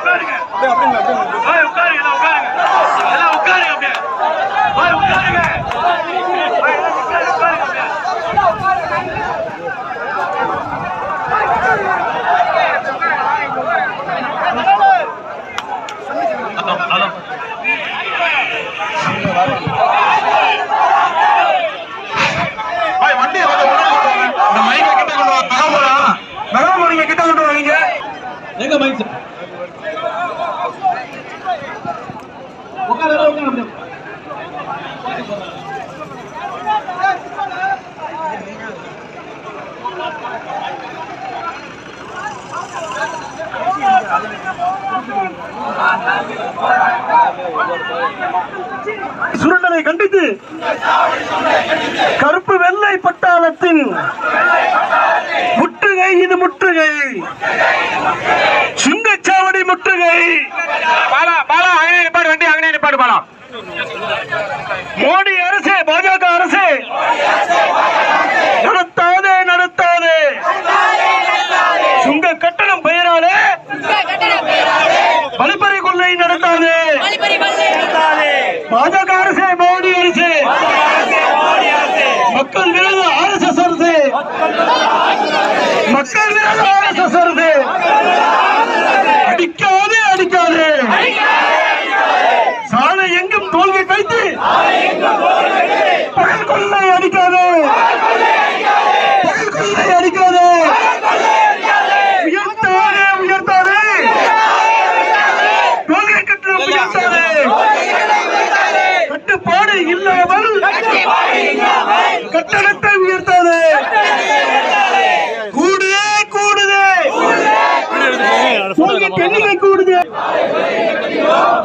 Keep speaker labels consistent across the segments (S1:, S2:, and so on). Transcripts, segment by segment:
S1: உட்காருங்க. போய் உட்காருங்க எல்லாம் உட்காருங்க. எல்லாம் உட்காருங்க அப்படியே. போய் உட்காருங்க. போய் எல்லாம் உட்காருங்க,
S2: சுரண்டனை கண்டித்து கருப்பு வெள்ளை பட்டாளத்தின் முற்றுகை இது முற்றுகை. சுங்கச்சாவடி முற்றுகை.
S3: பாலா பாலா
S2: பாஜக அரசு மோடி அரசு. மக்கள் விரோத. ஆர்எஸ்எஸ் அரசு மக்கள் விரோத ஆர்எஸ்எஸ் அரசு அடிக்காது அடிக்காது. சாலை எங்கும் தோல்வி கைத்து பகல் கொள்ளை அடிக்காது. பகல் கொள்ளை அடிக்காது உயர்த்தாதே உயர்த்தாதே கொள்கை கட்டணம் உயர்த்தாதே கட்டுப்பாடு இல்லாமல் கட்டணத்தை உயர்த்தாது. கூடுதே கூடுதே. கொள்கை பெண்ணிலை கூடுதே.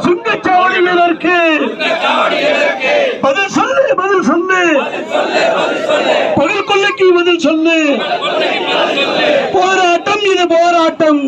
S2: சுங்கச்சாவடியினருக்கு பதில் சொல்லு பதில் சொல்லு. பகல் கொள்ளைக்கு பதில் சொல்லு. போராட்டம் இது போராட்டம்.